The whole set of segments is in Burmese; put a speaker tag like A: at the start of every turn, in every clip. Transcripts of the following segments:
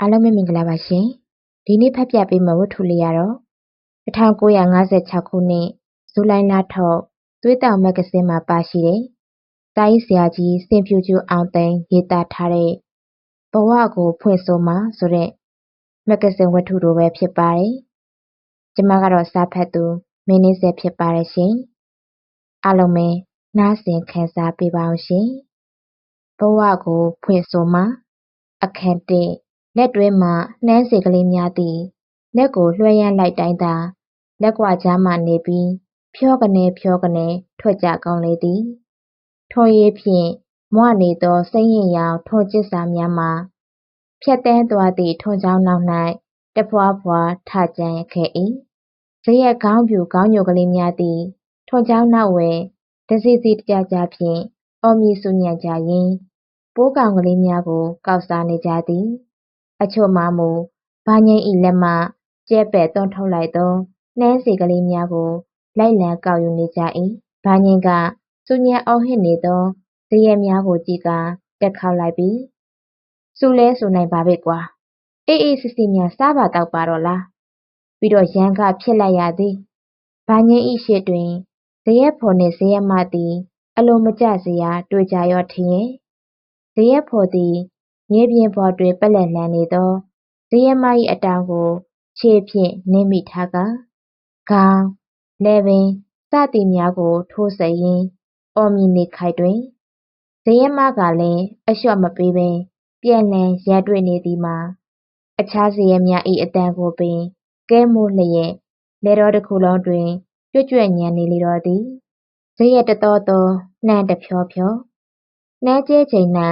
A: အားလုံးပဲမင်္ဂလာပါရှင်ဒီနေ့ဖတ်ပြပေးမယ့်ဝတ္ထုလေးကတော့1956ခုနှစ်ဇူလိုင်လထုတ်သွေးတောင်မဂ္ဂဇင်းမှာပါရှိတဲ့တာကြီးဆရာကြီးစင်ဖြူကျူအောင်သိန်းရေးသားထားတဲ့ဘဝကိုဖွင့်ဆိုမှာဆိုတဲ့မဂ္ဂဇင်းဝတ္ထုလိုပဲဖြစ်ပါတယ်ကျမကတော့စာဖတ်သူမင်းနှင်းဆက်ဖြစ်ပါတယ်ရှင်အားလုံးပဲနားဆင်ခံစားပေးပါအောင်ရှင်ဘဝကိုဖွင့်ဆိုမှာအခန်းတစ် လက်တွဲမှနှမ်းစေကလေးများသည် လက်ကိုလွှဲရမ်းလိုက်တိုင်းသာ လက်ကွာကြားမှနေပြီး ဖြောကနေဖြောကနေထွက်ကြကောင်းလေသည်ထွန်ရည်ဖြင့်မွနေသောစိမ့်ရင်ရောင်ထွန်ကျစ်စာများမှာဖြတ်တန်းသွားသည့်ထွန်ချောင်းနောက်၌တဖွာဖွာထကြံခဲ့၏ဇရက်ကောင်းပြူကောင်းညိုကလေးများသည်ထွန်ချောင်းနောက်ဝဲတစီစီတကြကြဖြင့်အော်မီဆူညံကြရင်းပိုးကောင်ကလေးများကိုကောက်စားနေကြသည် အချို့မှာမူဘာငိမ့်၏လက်မှကျဲပဲ့တွန်းထုတ်လိုက်သောနှမ်းစီကလေးများကို လိုက်လံကောက်ယူနေကြ၏ဘာငိမ့်ကစူညံအော်ဟစ်နေသောဇရက်များကိုကြည့်ကာတက်ခေါက်လိုက်ပြီးစူလဲဆိုနိုင်ပါပဲကွာအေးအေးစစ်စစ်များစားပါတော့ပါတော့လားပြီးတော့ရန်ကဖြစ်လိုက်ရသည်ဘာငိမ့်၏ရှေ့တွင်ဇရက်ဖော်နှင့်ဇရက်မသည် အလိုမကျစရာ တွေ့ကြရောထင်ရဲ့ဇရက်ဖော်သည် မြေပြင်ပေါ်တွင် ပက်လက်လှန်နေသော ဇရပ်မ၏အတောင်ကို ခြေဖြင့်နင်းမိထားကာခေါင်း၊လည်ပင်းစသည်များကို ထိုးဆက်ရင်း အော်မီနေခိုက်တွင် ဇရပ်မကလည်း အလျှော့မပေးဘဲ ပြန်လှန်ရန်တွေ့နေသည်မှာ အခြားဇရပ်များ၏အသံကိုပင် ကဲမိုးလျက် လယ်တောတခုလုံးတွင် ကြွက်ကြွက်ညံနေလေတော့သည် ဇရပ်တသောသော နှမ်းတဖြောဖြော နှမ်းကျဲချိန်၌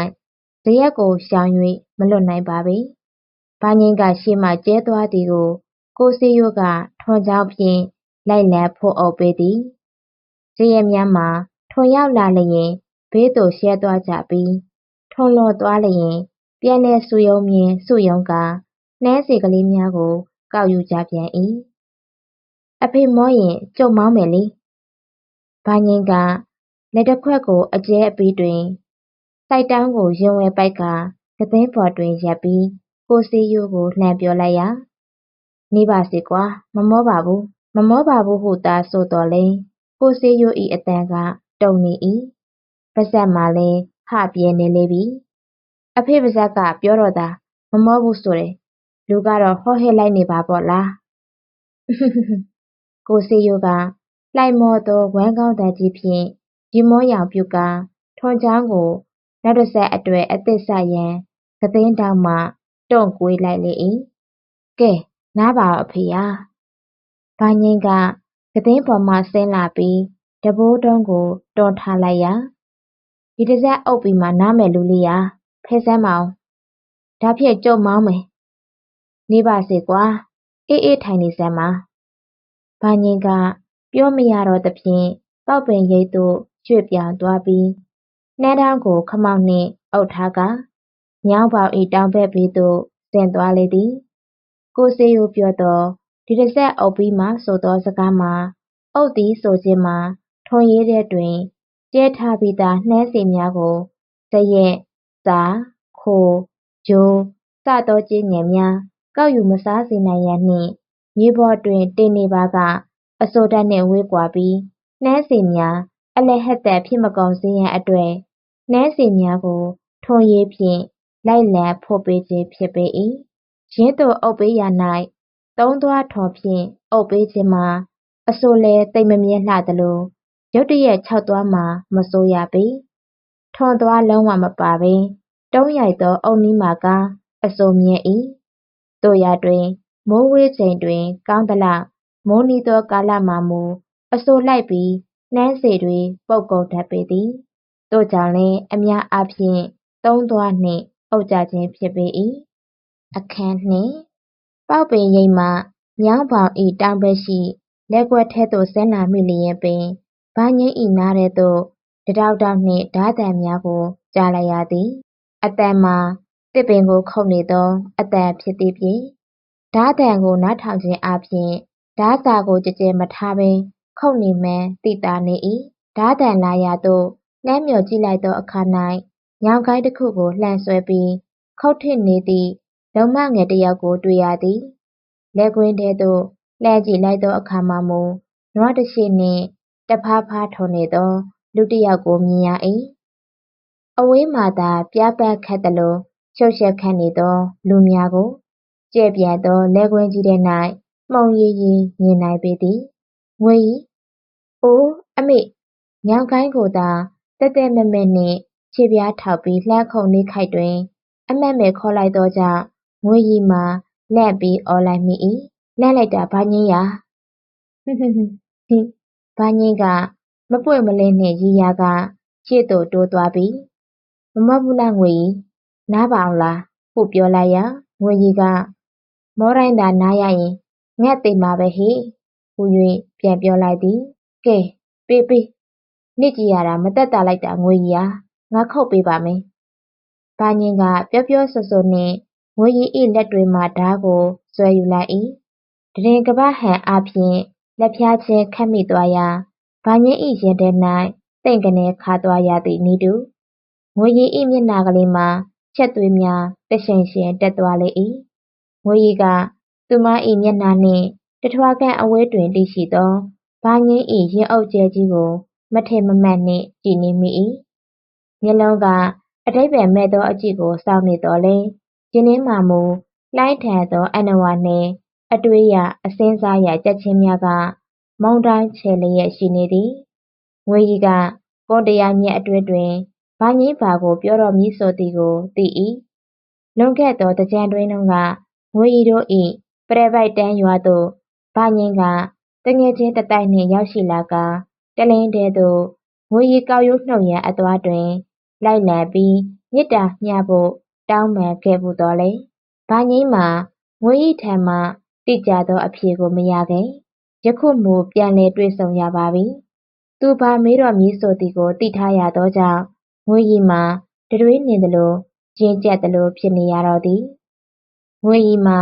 A: ဇရပ်ကိုရှောင်၍မလွတ်နိုင်ပါပေ။ဘာငိမ့်ကရှေ့မှကျဲသွားသည်ကို ကိုစေးရိုးကထွန်ချောင်းဖြင့်လိုက်လံဖို့အုပ်ပေးသည်။ဇရပ်များမှာထွန်ရောက်လာလျင်ဘေးသို့ရှဲသွားကြပြီးထွန်လွန်သွားလျင်ပြန်လည်စုရုံးမြင်စုရုံးကာနှမ်းစေကလေးများကိုကောက်ယူကြပြန်၏။အဖေမောရင်ကျုပ်မောင်းမယ်လေ။ဘာငိမ့်ကလက်တခွက်ကိုအကျဲအပြီးတွင် စိုက်တောင်းကိုရင်ဝယ်ပိုက်ကာကသည်းပေါ်တွင်ရပ်ပြီး ကိုစေးရိုးကိုလှမ်းပြောလိုက်ရာနေပါစေကွာမမောပါဘူးမမောပါဘူးဟုသာဆိုတော်လဲကိုစေးရိုး၏အတန်ကတုံနေ၏ပါဇက်မှာလဲဟပြဲနေလေပြီအဖေပါဇက်ကပြောတော့တာမမောဘူးဆိုတယ်လူကတော့ဟောဟဲလိုက်နေပါပေါ့လားကိုစေးရိုးကလိုက်မောသောဝမ်းကောင်းတန်ကြီးဖြင့်ဒီမောရောင်ပြုကာထွန်ချောင်းကို နောက်တစ်ဆက်အတွက်အသစ်စရန်ကသင်းတောင်မှတွန့်ကွေးလိုက်လေ၏ကဲနားပါတော့အဖေယာဘာငိမ့်ကကသင်းပေါ်မှဆင်းလာပြီးတဘိုးတုံးကိုတွန်းထားလိုက်ရာဒီတစ်ဆက်အုပ်ပြီးမှနားမယ်လူလေးယာဖဲစမ်းမအောင်ဒါဖြင့်ကြုံမောင်းမယ်နေပါစေကွာအေးအေးထိုင်နေစမ်းပါဘာငိမ့်ကပြောမရတော့သဖြင့်ပေါက်ပင်ရိပ်သို့ရွှေ့ပြောင်းသွားပြီး နှမ်းတောင်းကို ခမောက်နှင့်အုပ်ထားကာမြောင်းပေါင်၏တောင်ဘက်ဘေးသို့ဆင်းသွားလေသည်။ကိုစေးရိုးပြောသောဒီတဆက်အုပ်ပြီးမှဆိုသောစကားမှာအုပ်သည်ဆိုခြင်းမှာထွန်ရေးထဲတွင်ကြဲထားပြီးသားနှမ်းစေများကိုဇရက်၊စာ၊ခို၊ဂျိုးစသောကြေးငယ်များကောက်ယူမစားစေနိုင်ရန်နှင့်မြေပေါ်တွင်တင်နေပါကအဆိုဓာတ်နှင့်ဝေးကွာပြီးနှမ်းစေများ အလဟတ်သက်ဖြစ်မကုန်စေရန်အတွက်နှမ်းစေများကိုထွန်ရည်ဖြင့်လိုက်လံဖို့ပေးခြင်းဖြစ်ပေ၏။ယင်းသို့အုပ်ပေးရာ၌သုံးသွားထွန်ဖြင့်အုပ်ပေးခြင်းမှာအဆိုလည်းသိပ်မမြဲလှသလိုရုတ်တရက်ခြောက်သွားမှာမစိုးရပေ။ထွန်သွားလုံးဝမပါဘဲတုံးရိုက်သောအုတ်နီးမှာကားအဆိုမြဲ၏။သို့ရာတွင်မိုးဝေးချိန်တွင် ကောင်းသလောက်မိုးနီးသောကာလမှာမူအဆိုလိုက်ပြီး နှမ်းစေတွေ ပုပ်ကုန်တတ်ပေသည်။သို့ကြောင့်လည်းအများအားဖြင့်သုံးသွားနှင့်အုပ်ကြခြင်းဖြစ်ပေ၏။အခန်း၂ပေါက်ပင်ရိပ်မှမြောင်းဘောင်၏တောင်ဘက်ရှိလက်ကွက်ထဲသို့ဆင်းလာမိလျင်ပင်ဗငိမ့်၏နားထဲသို့တတောက်တောက်နှင့်ဓားသံများကိုကြားလိုက်ရသည်။အသံမှာသစ်ပင်ကိုခုတ်နေသောအသံဖြစ်သည်ဖြင့်ဓားသံကိုနားထောင်ခြင်းအားဖြင့်ဓားစာကိုကျယ်ကျယ်မထားဘဲ ခုတ်နေမှန်းသိသာနေ၏။ဓားသံလာရာသို့လှမ်းမျှော်ကြည့်လိုက်သောအခါ၌ညောင်ကိုင်းတစ်ခုကိုလှန်ဆွဲပြီးခုတ်ထစ်နေသည့်လုံမငယ်တစ်ယောက်ကိုတွေ့ရသည်။လယ်ကွင်းထဲသို့လှည့်ကြည့်လိုက်သောအခါမှာမူနွားတစ်ရှည်နှင့်တဖားဖားထွန်နေသောလူတစ်ယောက်ကိုမြင်ရ၏။အဝေးမှာသာပျားပတ်ခတ်သလိုရှုပ်ရှက်ခတ်နေသောလူများကိုကျယ်ပြန့်သောလယ်ကွင်းကြီးထဲ၌မှုန်ရီရီမြင်နိုင်ပေသည်။ ငွေ၏။အိုး အမေညောင်ကိုင်းကိုသာ တည့်တည့်မတ်မတ်နှင့် ခြေဖျားထောက်ပြီး လှမ်းခုန်နေခိုက်တွင် အမှတ်မဲ့ခေါ်လိုက်သောကြောင့် ငွေရီမှာ လန့်ပြီး အော်လိုက်မိ၏။လန့်လိုက်တာ ဘာငြင်းရာ။ဟွန်းဟွန်းဟွန်းဟိ ဘာငြင်းက မပွင့်မလင်းနှင့်ရီရာကရှေ့သို့တိုးသွားပြီ။မမတ်ဘူးလားငွေရီ။နားပါအောင်လားဟု ပြောလိုက်ရာ ငွေရီက မောတိုင်းသာ နားရရင် ငတ်သေမှာပဲဟေ့ ဟူ၍ပြန်ပြောလိုက်သည်။ကဲပေးပေးနေ့ကြည်ရတာမသက်သာလိုက်တာငွေကြီးဟာငါခုတ်ပေးပါမယ်။ဘာငင်းကပြောပြောဆိုဆိုနှင့်ငွေကြီး၏လက်တွေမှဓားကိုဆွဲယူလိုက်၏။တရင်ကပဟန်အားဖြင့်လက်ဖျားချင်းခတ်မိသွားရာဘာငင်း၏ရင်ထဲ၌တိမ်ကနေခါသွားရသည့်ဤတူငွေကြီး၏မျက်နှာကလေးမှာချက်သွေးများတရှိန်ရှင်တက်သွားလေ၏။ငွေကြီးကသူမ၏မျက်နှာနှင့် တထွားခန့်အဝေးတွင်တည်ရှိသော ဘာငင်း၏ရင်အုပ်ကျဲကြီးကို မထင်မမှတ်နှင့်ကြည့်နေမိ၏။မျက်လုံးကအဓိပ္ပါယ်မဲ့သောအကြည့်ကိုစောင့်နေသော်လည်းရင်ထဲမှာမူလှိုင်းထန်သောအဏ္ဏဝါနှင့် အတွေးရအစဉ်းစားရကြက်ချင်းများက မုန်တိုင်းချေလျက်ရှိနေသည်။ငွေကြီးကကွန်တရားညက်အတွင်းတွင်ဘာငင်းဘာကိုပြောတော်မူဆိုသည်ကိုသိ၏။လွန်ခဲ့သောတကြံတွင်တုန်းကငွေကြီးတို့၏ပရပိုက်တန်းရွာသို့ ဘာငင်းကတငယ်ချင်းတတိုက်နှင့်ရောက်ရှိလာကတလင်းထဲသို့ငွေရည်ကောက်ရိုးနှုတ်ရန်အသွားတွင် လိုက်လံပြီးမေတ္တာမျှဖို့တောင်းပန်ခဲ့ဖူးသော်လည်းဘာငြိမ်းမှာငွေရည်ထံမှတိကျသောအဖြေကိုမရခဲ့။ယခုမူပြန်လည်တွေ့ဆုံရပါပြီ။သူဘာမေးတော်မည်ဆိုသည်ကိုသိထားရသောကြောင့်ငွေရည်မှာတတွေးနေသလိုကျဉ်ကျပ်သလိုဖြစ်နေရတော့သည်။ငွေရည်မှာ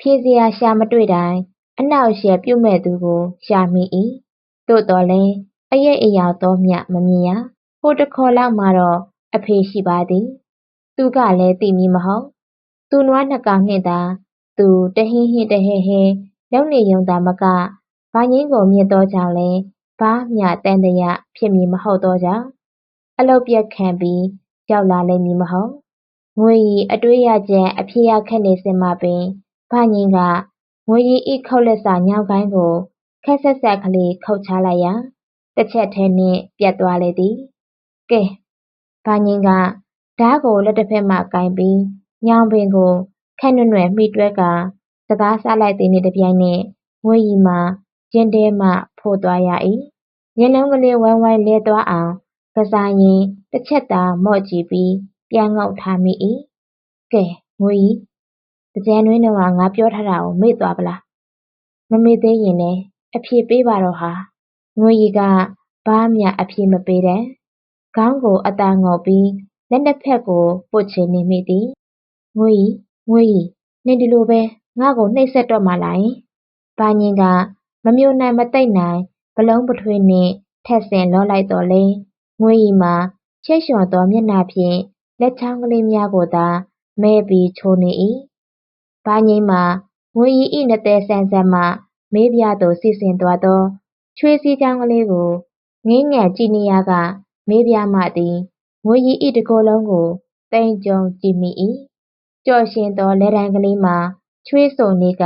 A: ဖြေစရာရှာမတွေ့တိုင်း အနှောင့်အယှက်ပြုမဲ့သူကို ရှာမိ၏။သို့သော်လည်းအရိပ်အယောင်သောမျှမမြင်ရ။ဟိုတခေါ်လောက်မှာတော့အဖေရှိပါသည်။သူကလည်းသိမည်မဟုတ်။သူနွားနှစ်ကောင်နှင့်သာသူတဟင်းဟင်းတဟဲဟဲလုပ်နေရုံသာမကဘာငင်းကိုမြင်သောကြောင့်လည်းဘာမျှတန်တရာဖြစ်မည်မဟုတ်သောကြောင့်အလုတ်ပြက်ခံပြီးရောက်လာလိမ့်မည်မဟုတ်။ငွေရီအတွေးရချက်အဖြစ်ရခက်နေစင်မှပင်ဘာငင်းက ငွေရီဤခုတ်လက်စာညောင်းကိုင်းကို ခက်ဆက်ဆက်ကလေးခုတ်ချလိုက်ရာတစ်ချက်ထဲနှင့်ပြတ်သွားလေသည်။ကဲဘာငင်းကဓားကိုလက်တစ်ဖက်မှကင်ပြီးညောင်ပင်ကိုခက်နွယ်နွယ်မှီတွဲကစကားစားလိုက်သည်နှင့်တပြိုင်နက်ငွေရီမှာကျင်းတဲမှဖိုးသွားရ၏။မျက်လုံးကလေးဝိုင်းဝိုင်းလဲသွားအောင်ကစားရင်တစ်ချက်သာမော့ကြည့်ပြီးပြန်ငုတ်ထားမိ၏။ကဲငွေကြီးတ ကြံတွင်တော့ငါပြောထားတာကိုမေ့သွားပလား။မမေ့သေးရင်လည်းအဖြေပေးပါတော့ဟာငွေရီကဘာမျှအဖြေမပေးတတ်။ခေါင်းကိုအသာငုံပြီးလက်နှစ်ဖက်ကိုပွတ်ချင်နေမိသည်။ငွေရီငွေရီနင်ဒီလိုပဲငါ့ကိုနှိပ်စက်တော့မှာလားယင်။ဘာငင်းကမမျိုးနိုင်မသိမ့်နိုင်ဘလုံးပထွေးနှင့်ထက်ဆင်လောလိုက်တော်လဲငွေရီမှာချိတ်လျှော်သောမျက်နှာဖြင့်လက်ချောင်းကလေးများကိုသာမဲပြီးချိုးနေ၏။ ဘာငင်းမှာငွေရီ၏နသည်ဆန်းဆန်းမှမေးပြသို့စီစဉ်သွားသောချွေးစည်းချောင်းကလေးကိုငင်းငယ်ကြည့်နေရကမေးပြမှသည်ငွေရီ၏တကိုယ်လုံးကိုတိမ်ကြုံကြည့်မိ၏ကြော်ရှင်သောလက်တိုင်ကလေးမှာချွေးဆုံနေက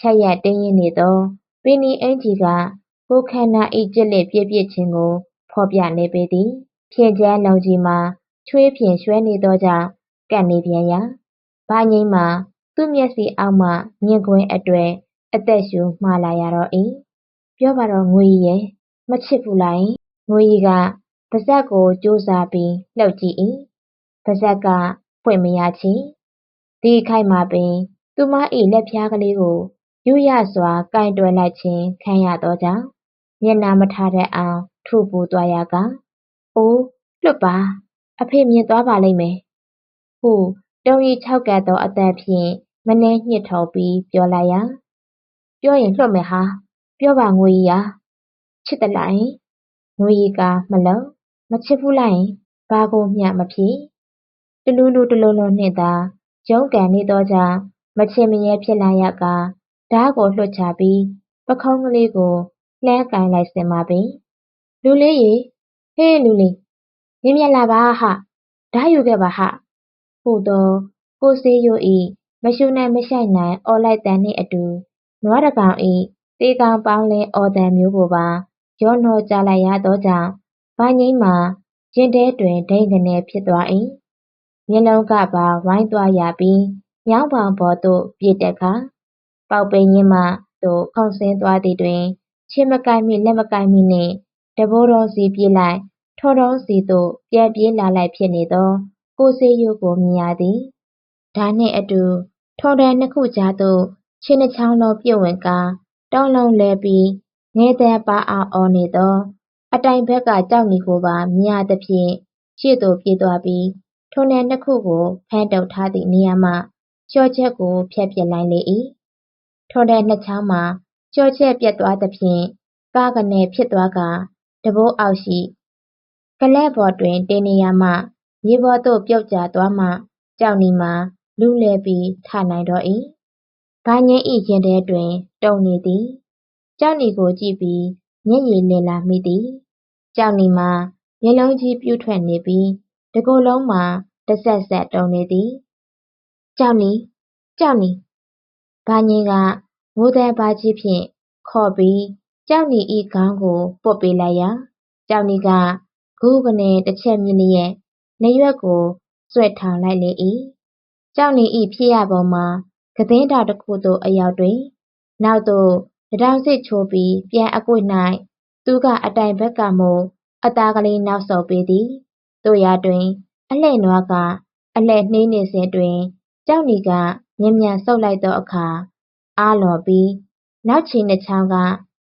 A: ချက်ရက်တင်းရင်နေသောပင်နီအင်ကြီးကကိုခန္ဓာ၏ကြစ်လက်ပြည့်ပြည့်ချင်းကိုဖော်ပြနေပေသည်ဖြင်ကျန်းလုံးကြီးမှာချွေးဖြင်ရွှဲနေသောကြောင့်ကပ်နေပြန်ရာဘာငိမ့်မှာ သူ့မျက်စိအောက်မှ မြင်ကွင်းအတွေ့ အသက်ရှူမှားလာရတော့၏ပြောပါတော့ငွေကြီးရဲ့မချစ်ဘူးလားငွေကြီးကပါဇက်ကိုကြိုးစားပြီးလှုပ်ကြည့်၏ပါဇက်ကဖွင့်မရချေဒီခိုက်မှာပင် သူမ၏လက်ဖျားကလေးကိုယူရစွာကင်တွယ်လိုက်ခြင်းခံရသောကြောင့်မျက်နာမထားတတ်အောင်ထူပူသွားရကအိုးလွတ်ပါအဖေမြင်သွားပါလိမ့်မယ်ဟုတုံရီ၆ကတ်သောအသက်ဖြင့် မနှဲညှစ်ထုံပြီးပြောလိုက်ရာပြောရင်လွတ်မယ်ဟာပြောပါငွေကြီးရာချစ်တလိုက်ငွေကြီးကမလုံးမချစ်ဘူးလိုက်ဘာကိုမျှမဖြစ်တလူလူတလုံးလုံးနှင့်သာရုန်းကန်နေသောကြောင့်မချင်မရဲဖြစ်လာရကာဓားကိုလွှတ်ချပြီးပခုံးကလေးကိုလှမ်းကိုင်လိုက်စင်ပါပြီ။လူလေးရေဟေးလူလေးမြင်မြတ်လာပါဟဓားယူခဲ့ပါဟဟုသောကိုစေးရိုးဤ မရှူနိုင်မရှိုက်နိုင် အော်လိုက်တန်နှင့်အတူ နွားတကောင်ဤတေကောင်ပေါင်းလင်း အော်တန်မျိုးကိုပါ ရောနှောကြားလိုက်ရသောကြောင့်ဘာငိမ့်မှာ ရင်ထဲတွင် ဒိန်ကနေဖြစ်သွား၏မျက်လုံးကပါ ဝိုင်းသွားရပြီးညောင်းပောင်ပေါ်သို့ ပြေးတက်ခါပေါက်ပိန်ရင်မှသို့ ခုန်ဆင်းသွားသည်တွင်ချင်းမကိုက်မိလက်မကိုက်မိနှင့်တဘိုးတော်စီပြေးလိုက် ထော်တော်စီသို့ ပြန်ပြေးလာလိုက်ဖြစ်နေသော ကိုစေးရိုးကို မြင်ရသည် ဒါနှင့်အတူ ထော်တန်နှစ်ခုကြားသို့ချင်းနှချောင်းလုံးပြုတ်ဝင်ကာတောင်းလုံးလဲပြီးငဲတဲ့ပါအောင်အော်နေသော အတိုင်ဘက်ကကြောက်နေကိုပါ မြင်ရသဖြင့် ရှေ့သို့ပြေးသွားပြီးထိုနယ်နှစ်ခုကို ဖမ်းတုပ်ထားသည့်နေရာမှကြောချက်ကိုဖျက်ပစ်လိုက်လေ၏ထိုနယ်နှစ်ချောင်းမှာကြောချက်ပြတ်သွားသဖြင့်ကားကနေဖြစ်သွားကတဘိုးအောက်ရှိ ကလဲ့ဘော်တွင် တင်နေရမှ မြေပေါ်သို့ ပြုတ်ကျသွားမှကြောက်နီမှာ လူလဲပြီးထနိုင်တော့၏ဘာငင်းဤရင်ထဲတွင် တုံနေသည်ကြောက်နီကိုကြည့်ပြီးမျက်ရည်လည်လာမိသည်ကြောက်နီမှာမျက်လုံးကြီးပြူးထွက်နေပြီးတကိုယ်လုံးမှာတဆက်ဆက်တုံနေသည်ကြောက်နီကြောက်နီဘာငင်းကမိုးသည်ပါကြီးဖြင့်ခေါ်ပြီးကြောက်နီဤခေါင်းကိုပုတ်ပေးလိုက်ရာကြောက်နီကဂူးကနေတစ်ချက်မြင်လျက်နေရွက်ကိုဆွဲထောင်လိုက်လေ၏ ကြောက်နေဤဖြစ်ရပုံမှာကသင်းတာတစ်ခုသို့အရောက်တွင်နောက်သို့တထောင်စစ်ချိုးပြီးပြန်အကွေ့၌သူကအတိုင်ဘက်ကမို့အသားကလေးနောက်ဆုတ်ပေးသည်တို့ရတွင် အလှဲ့နွားကအလှဲ့နှေးနေစဉ်တွင်ကြောက်နီကမြ мян ဆုပ်လိုက်သောအခါအားလော်ပြီးနောက်ချီနှချောင်းက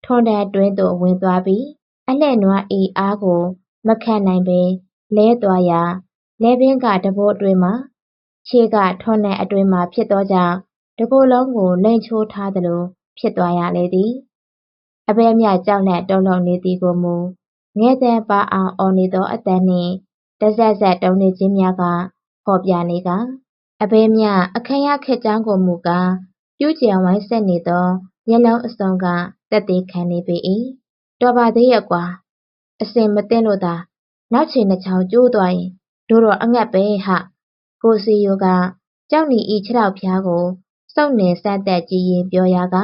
A: ထွန်တံအတွင်းသို့ဝင်သွားပြီးအလှဲ့နွားဤအားကိုမခံနိုင်ပဲလဲသွားရာလည်ပင်းကတဘိုးအတွင်းမှာ ခြေကထွန်တံအတွင်းမှာဖြစ်သောကြောင့်တကိုယ်လုံးကိုလိမ်ချိုးထားသလိုဖြစ်သွားရလေသည်။အဘဲမြကြောက်လန့်တုန်လှုပ်နေသည်ကိုမူငဲ့သံပါအောင်အော်နေသောအသံနှင့်တစက်စက်တုန်လှုပ်ခြင်းများကဖော်ပြနေကာအဘဲမြအခမ်းရခက်ကြောင်းကိုမူကားပြုကျယ်ဝိုင်းဆက်နေသောမျက်လုံးအစုံကတက်သေးခံနေပေ၏တော်ပါသေးရဲ့ကွာအစင်မသိလို့သာနောက်ချေနှချောင်းကျိုးသွားရင်တို့တော့အငတ်ပဲဟ ကိုစီယိုက ကြောက်နီဤခြေထောက်ဖျားကိုစုပ်နေစမ်းတက်ကြည့်ရင်ပြောရက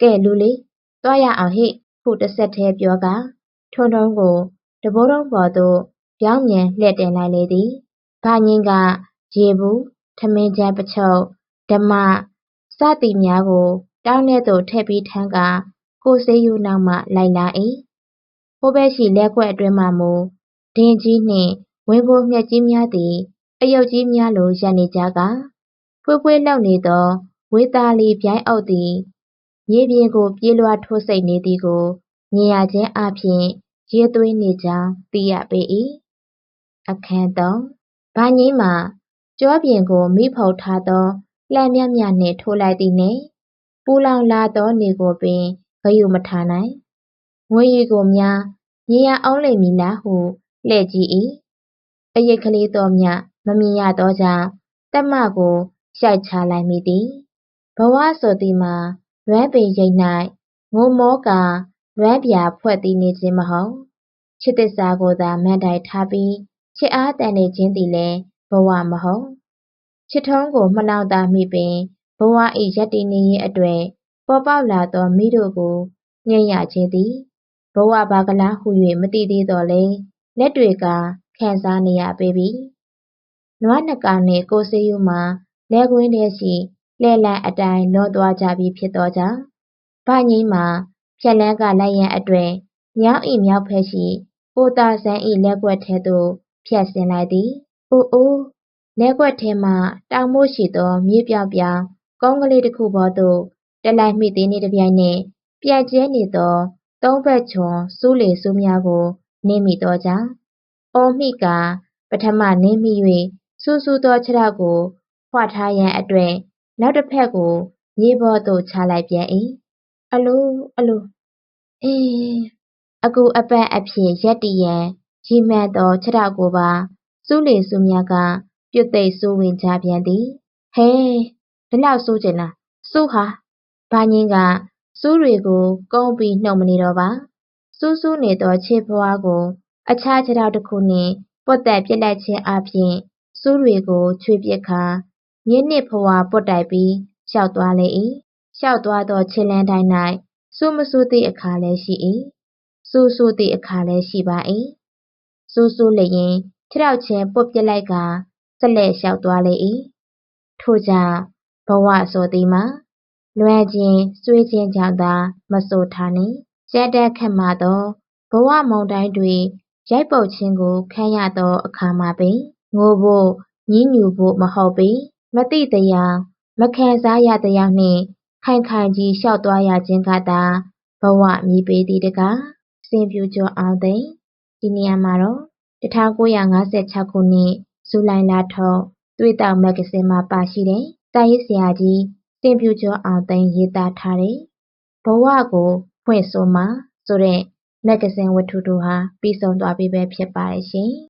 A: ကဲလူလေးသွားရအောင်ဟိဟုတစ်ဆက်တည်းပြောကထွန်းထုံးကိုတဘိုးတုံးပေါ်သို့ပြောင်းမြန်လှည့်တင်လိုက်လေသည်ဘာငင်းကရေဘူးထမင်းချမ်းပချုပ်ဓမ္မစသည်များကိုတောင်းထဲသို့ထည့်ပြီးထမ်းကာကိုစေးယူနောက်မှလိုက်လာ၏ဟိုဘက်ရှိလက်ကွက်အတွင်းမှမူဒင်ကြီးနှင့်ဝင်းဖိုးငှက်ကြီးများသည် အယုတ်ကြီးများလိုရပ်နေကြကာဖွေးဖွေးလှုပ်နေသော ဝေသာလီဗျိုင်းအုပ်သည်မြေပြင်ကို ပြေးလွှားထိုးစိတ်နေသည်ကိုမြင်ရခြင်းအပြင်ရေသွေးနေကြောင်းသိရပေ၏အခန်းသုံးဘာငင်းမှာကြောပြင်ကိုမိဖုတ်ထားသောလှမ်းမြမြနှင့်ထိုးလိုက်သည်နှင့်ပူလောင်လာသောနေကိုပင်ဂယုမထားနိုင်ငွေရီကိုများမြင်ရအောင်လိမ့်မည်လားဟုလှည့်ကြည့်၏အရိပ်ကလေးသောမြ မမြင်ရသောကြောင့်တက်မကိုရိုက်ချလိုက်မိသည်ဘဝဆိုသည်မှာလွမ်းပင်ရိပ်၌ငိုမောကာလွမ်းပြာဖွဲ့သည်နေခြင်းမဟုတ်ချစ်သစ္စာကိုသာမန်တိုင်ထားပြီးချစ်အားတန်နေခြင်းသည်လည်းဘဝမဟုတ်ချစ်ထုံးကိုမနှောင်သာမိပင်ဘဝ၏ရက်တည်နေရေးအတွက်ပေါ်ပေါက်လာသောမိတို့ကိုညှိရခြင်းသည်ဘဝဘာကလားဟု၍မသိသေးတော့လေလက်တွေကခံစားနေရပေပြီ။ နွားနှစ်ကောင်နှင့် ကိုစေးရိုးမှာ လယ်ကွင်းထဲရှိ လှည်းလမ်းအတိုင်းလောသွားကြပြီဖြစ်သောကြောင့်ဘငိမ့်မှာ ဖြတ်လန်းကလိုက်ရန်အတွက် မြောင်း၏မြောက်ဘက်ရှိပိုသာဆန်း၏လက်ကွက်ထဲသို့ ဖြတ်ဆင်းလိုက်သည်။အိုအိုးလက်ကွက်ထဲမှတောင်မို့ရှိသော မြေပြောင်ပြောင် ကုန်းကလေးတစ်ခုပေါ်သို့ တက်လိုက်မိသည်နှင့်တပြိုင်နက် ပြန့်ကျဲနေသော သုံးဘက်ချွန်စူးလေစူးများကို နင်းမိသောကြောင့်အော်မိကာ ပထမနင်းမိ၍ စူးစူးသောခြေထောက်ကိုဖွထားရန်အတွက်နောက်တစ်ဖက်ကိုမြေပေါ်သို့ချလိုက်ပြန်၏အလိုအလိုအေးအကူအပတ်အဖြစ်ရက်တည်ရန်ရီမှန်သောခြေထောက်ကိုပါစူးလေစူးများကပြုတ်သိပ်စူးဝင်ကြပြန်သည်ဟဲဒီလောက်စိုးကျင်တာစိုးဟာဘာညင်းကစိုးတွေကိုကုန်းပြီးနှုတ်မနေတော့ပါစူးစူးနေသောခြေဖွားကိုအခြားခြေထောက်တစ်ခုနှင့်ပွတ်တက်ပစ်လိုက်ခြင်းအပြင် စူးတွေကိုချွေပစ်ခါညင်းနှင့်ဖွားပွတ်တိုက်ပြီးရှောက်သွားလေ၏ရှောက်သွားသောခြေလန်းတိုင်း၌စူးမစူးသည့်အခါလည်းရှိ၏စူးစူးသည့်အခါလည်းရှိပါ၏စူးစူးလျင်ခြေထောက်ချင်းပွတ်ပစ်လိုက်ကာဆက်လက်လျှောက်သွားလေ၏ထို့ကြောင့်ဘဝဆိုသည်မှာလွယ်ခြင်းဆွေးခြင်းကြောင့်သာမဆိုထားနှင့်ကြမ်းတမ်းခက်မာသောဘဝမုန်တိုင်းတွေရိုက်ပုတ်ခြင်းကိုခံရသောအခါမှာပင် ငိုဖို့ညည်းညူဖို့မဟုတ်ပေမသိသယောင်မခံစားရသယောင်နှင့်ခိုင်ခိုင်ကြီးလျှောက်သွားရခြင်းကသာဘဝမည်ပေသည်တကားစင်ပြူကျော်အောင်သိမ့်ဒီနေရာမှာတော့1956ခုနှစ်ဇူလိုင်လထုတ်သွေးတောက်မဂ္ဂဇင်းမှာပါရှိတဲ့စာရေးဆရာကြီးစင်ပြူကျော်အောင်သိမ့်ရေးသားထားတဲ့ဘဝကိုဖွင့်ဆိုမှာဆိုတဲ့မဂ္ဂဇင်းဝတ္ထုတို့ဟာပြီးဆုံးသွားပြီပဲဖြစ်ပါတယ်ရှင်